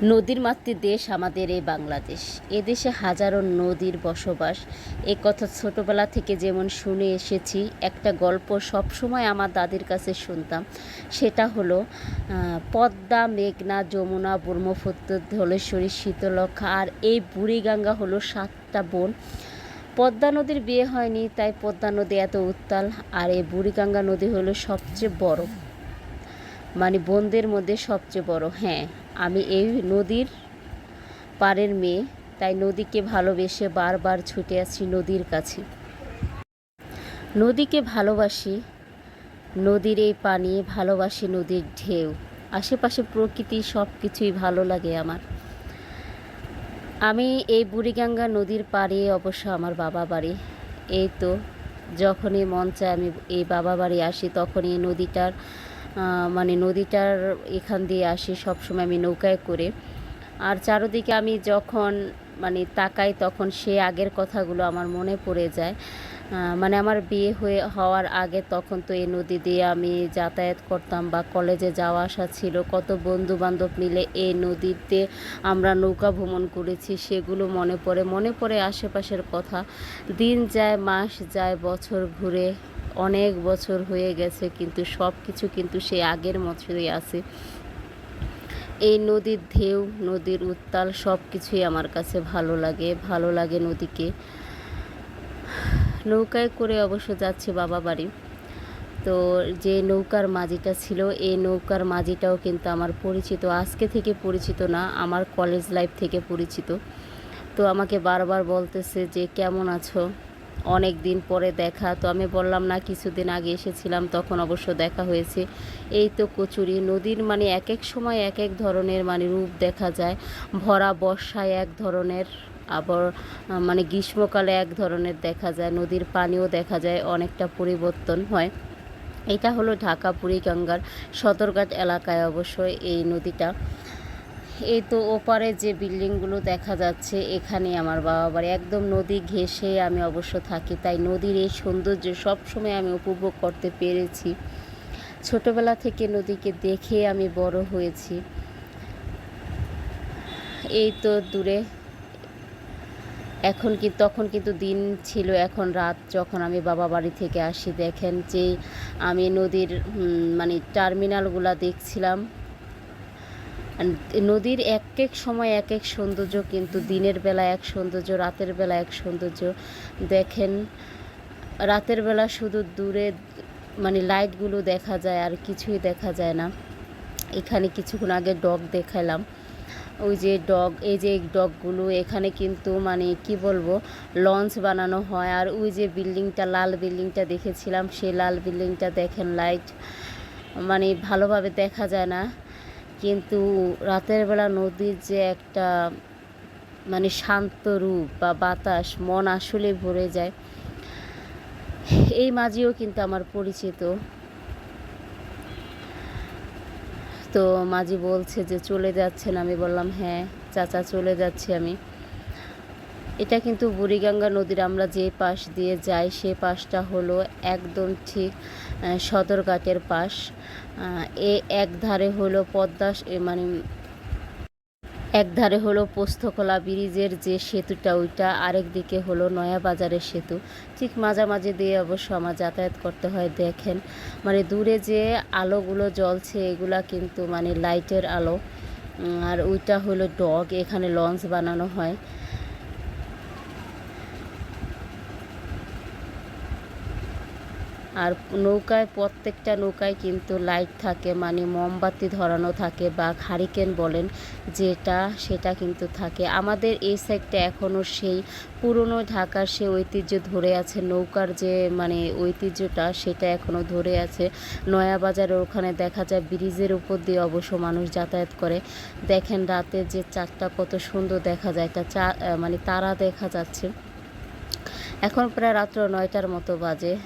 নদীর মাতৃ দেশ আমাদের এই বাংলাদেশ। এদেশে হাজারো নদীর বসবাস। এ কথা ছোটবেলা থেকে যেমন শুনে এসেছি, একটা গল্প সবসময় আমার দাদির কাছে শুনতাম। সেটা হলো পদ্মা, মেঘনা, যমুনা, ব্রহ্মপুত্র, ধলেশ্বরী শীতলক্ষা আর এই বুড়িগঙ্গা হলো সাতটা বোন। পদ্মা নদীর বিয়ে হয়নি, তাই পদ্মা নদী এত উত্তাল। আর এই বুড়িগঙ্গা নদী হলো সবচেয়ে বড়। মানে বোনদের মধ্যে সবচেয়ে বড়। হ্যাঁ আমি এই নদীর পাড়ের মেয়ে, তাই নদীকে ভালোবেসে বারবার ছুটে আসছি নদীর কাছে। নদীকে ভালোবাসি, নদীর এই পানি, ভালোবাসি নদীর ঢেউ। আশেপাশে প্রকৃতি সব কিছুই ভালো লাগে আমার। আমি এই বুড়িগঙ্গা নদীর পাড়ে অবশ্য আমার বাবা বাড়ি। এই তো, যখনই মন চায় আমি এই বাবা বাড়ি আসি, তখনই নদীটার মানে নদীটার এখান দিয়ে আসি, সবসময় আমি নৌকায় করে। আর চারোদিকে আমি যখন মানে তাকাই তখন সে আগের কথাগুলো আমার মনে পড়ে যায়। মানে আমার বিয়ে হয়ে হওয়ার আগে তখন তো এই নদী দিয়ে আমি যাতায়াত করতাম বা কলেজে যাওয়া আসা ছিল। কত বন্ধু বান্ধব মিলে এই নদীতে আমরা নৌকা ভ্রমণ করেছি, সেগুলো মনে পড়ে। মনে পড়ে আশেপাশের কথা। দিন যায়, মাস যায়, বছর ঘুরে অনেক বছর হয়ে গেছে, কিন্তু সব কিছু কিন্তু সেই আগের মতোই আছে। এই নদীর ঢেউ, নদীর উত্তাল সব কিছুই আমার কাছে ভালো লাগে ভালো লাগে নদীকে। নৌকায় করে অবশ্য যাচ্ছি বাবা বাড়ি। তো যে নৌকার মাঝিটা ছিল, এই নৌকার মাঝিটাও কিন্তু আমার পরিচিত, আজকে থেকে পরিচিত না, আমার কলেজ লাইফ থেকে পরিচিত। তো আমাকে বারবার বলতেছে যে, কেমন আছো? অনেক দিন পরে দেখা। তো আমি বললাম, না, কিছুদিন আগে এসেছিলাম, তখন অবশ্য দেখা হয়েছে। এই তো কচুরি, নদীর মানে এক এক সময় এক এক ধরনের মানে রূপ দেখা যায়। ভরা বর্ষায় এক ধরনের, আবার মানে গ্রীষ্মকালে এক ধরনের দেখা যায়। নদীর পানিও দেখা যায়, অনেকটা পরিবর্তন হয়। এটা হলো ঢাকা বুড়িগঙ্গার সদরঘাট এলাকায় অবশ্যই এই নদীটা। এই তো ওপারে যে বিল্ডিংগুলো দেখা যাচ্ছে, এখানে আমার বাবা বাড়ি। একদম নদী ঘেঁষে আমি অবশ্য থাকি, তাই নদীর এই সৌন্দর্য সবসময় আমি উপভোগ করতে পেরেছি। ছোটবেলা থেকে নদীকে দেখে আমি বড় হয়েছি। এই তো দূরে, এখন কি, তখন কিন্তু দিন ছিল, এখন রাত। যখন আমি বাবা বাড়ি থেকে আসি, দেখেন যে আমি নদীর মানে টার্মিনালগুলা দেখছিলাম। নদীর এক এক সময় এক এক সৌন্দর্য কিন্তু দিনের বেলা এক সৌন্দর্য, রাতের বেলা এক সৌন্দর্য। দেখেন, রাতের বেলা শুধু দূরে মানে লাইটগুলো দেখা যায় আর কিছুই দেখা যায় না। এখানে কিছুক্ষণ আগে ডগ দেখালাম। ওই যে ডগ, এই যে ডগগুলো, এখানে কিন্তু মানে কি বলব, লঞ্চ বানানো হয়। আর ওই যে বিল্ডিংটা, লাল বিল্ডিংটা দেখেছিলাম, সেই লাল বিল্ডিংটা দেখেন, লাইট মানে ভালোভাবে দেখা যায় না। কিন্তু রাতের বেলা নদীর যে একটা মানে শান্ত রূপ বা বাতাস, মন আসলে ভরে যায়। এই মাঝিও কিন্তু আমার পরিচিত। তো মাঝি বলছে যে, চলে যাচ্ছেন? আমি বললাম হ্যাঁ চাচা চলে যাচ্ছি আমি। এটা কিন্তু বুড়িগঙ্গা নদীর, আমরা যে পাশ দিয়ে যাই সে পাশটা হলো একদম ঠিক সদরঘাটের পাশ। এ এক ধারে হলো পদ্মা স- এ মানে এক ধারে হলো পোস্তকলা ব্রিজের যে সেতুটা, ওইটা। আরেক দিকে হলো নয়া বাজারের সেতু। ঠিক মাঝামাঝি দিয়ে অবশ্য আমার যাতায়াত করতে হয়, দেখেন। মানে দূরে যে আলোগুলো জ্বলছে, এগুলা কিন্তু মানে লাইটের আলো। আর ওইটা হলো ডগ, এখানে লঞ্চ বানানো হয়। আর নৌকায়, প্রত্যেকটা নৌকায় কিন্তু লাইট থাকে মানে মোমবাতি ধরানো থাকে বা হারিকেন বলেন, যেটা, সেটা কিন্তু থাকে। আমাদের এই সাইডটা এখনও সেই পুরনো ঢাকার সে ঐতিহ্য ধরে আছে, নৌকার যে মানে ঐতিহ্যটা, সেটা এখনও ধরে আছে। নয়াবাজারের ওখানে দেখা যায় ব্রিজের উপর দিয়ে অবশ্য মানুষ যাতায়াত করে। দেখেন রাতে যে চারটা কত সুন্দর দেখা যায়, একটা চা মানে তারা দেখা যাচ্ছে। এখন প্রায় রাত্র নয়টার মতো বাজে।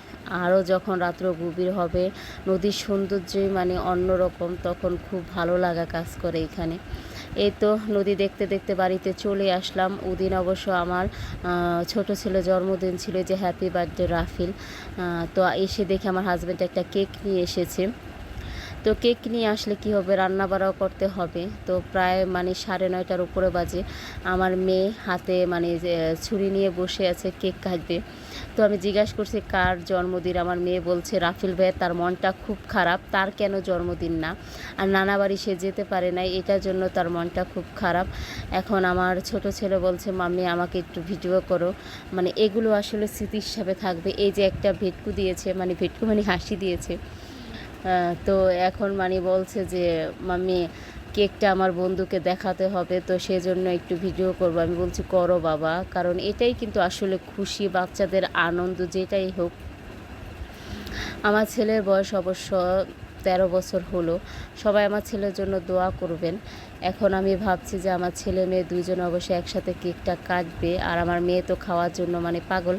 আরও যখন রাত্র গভীর হবে, নদীর সৌন্দর্যই মানে অন্যরকম, তখন খুব ভালো লাগা কাজ করে এখানে। এই তো নদী দেখতে দেখতে বাড়িতে চলে আসলাম। ওদিন অবশ্য আমার ছোট ছেলে জন্মদিন ছিল যে হ্যাপি বার্থডে রাফিল। তো এসে দেখে আমার হাজব্যান্ড একটা কেক নিয়ে এসেছে। তো কেক নিয়ে আসলে কি হবে? রান্না বাড়াও করতে হবে। তো প্রায় মানে সাড়ে নয়টার উপরে বাজে। আমার মেয়ে হাতে মানে ছুরি নিয়ে বসে আছে কেক কাটবে। তো আমি জিজ্ঞাসা করছি, কার জন্মদিন? আমার মেয়ে বলছে, রাফিল ভাই তার মনটা খুব খারাপ। তার কেন জন্মদিন না? আর নানা বাড়ি সে যেতে পারে নাই। এটার জন্য তার মনটা খুব খারাপ। এখন আমার ছোট ছেলে বলছে, মাম্মি, আমাকে একটু ভিডিও করো। মানে এগুলো আসলে স্মৃতি হিসাবে থাকবে। এই যে একটা ভেটকু দিয়েছে মানে ভেটকু মানে হাসি দিয়েছে। তো এখন মানে বলছে যে, মাম্মি, কেকটা আমার বন্ধুকে দেখাতে হবে, তো সেজন্য একটু ভিডিও করব। আমি বলছি, করো বাবা। কারণ এটাই কিন্তু আসলে খুশি, বাচ্চাদের আনন্দ, যেটাই হোক। আমার ছেলের বয়স অবশ্য তেরো বছর হলো। সবাই আমার ছেলের জন্য দোয়া করবেন। এখন আমি ভাবছি যে, আমার ছেলে মেয়ে দুইজন অবশ্যই একসাথে কেকটা কাটবে। আর আমার মেয়ে তো খাওয়ার জন্য মানে পাগল।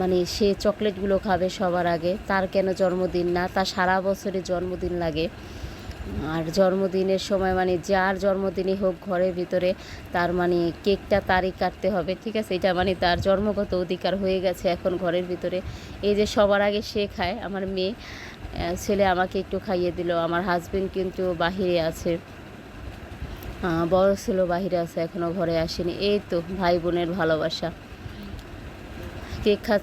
মানে সে চকলেটগুলো খাবে সবার আগে। তার কেন জন্মদিন না? তার সারা বছরে জন্মদিন লাগে। আর জন্মদিনের সময় মানে যার জন্মদিনই হোক ঘরের ভিতরে, তার মানে কেকটা তারই কাটতে হবে, ঠিক আছে? এটা মানে তার জন্মগত অধিকার হয়ে গেছে এখন ঘরের ভিতরে। এই যে সবার আগে সে খায়, আমার মেয়ে ছেলে আমাকে একটু খাইয়ে দিল। আমার হাজবেন্ড কিন্তু বাহিরে আছে। বড় ছিল বাহিরে আছে এখনও ঘরে আসেনি। এই তো, ভাই বোনের ভালোবাসা। কেক খাচ্ছে।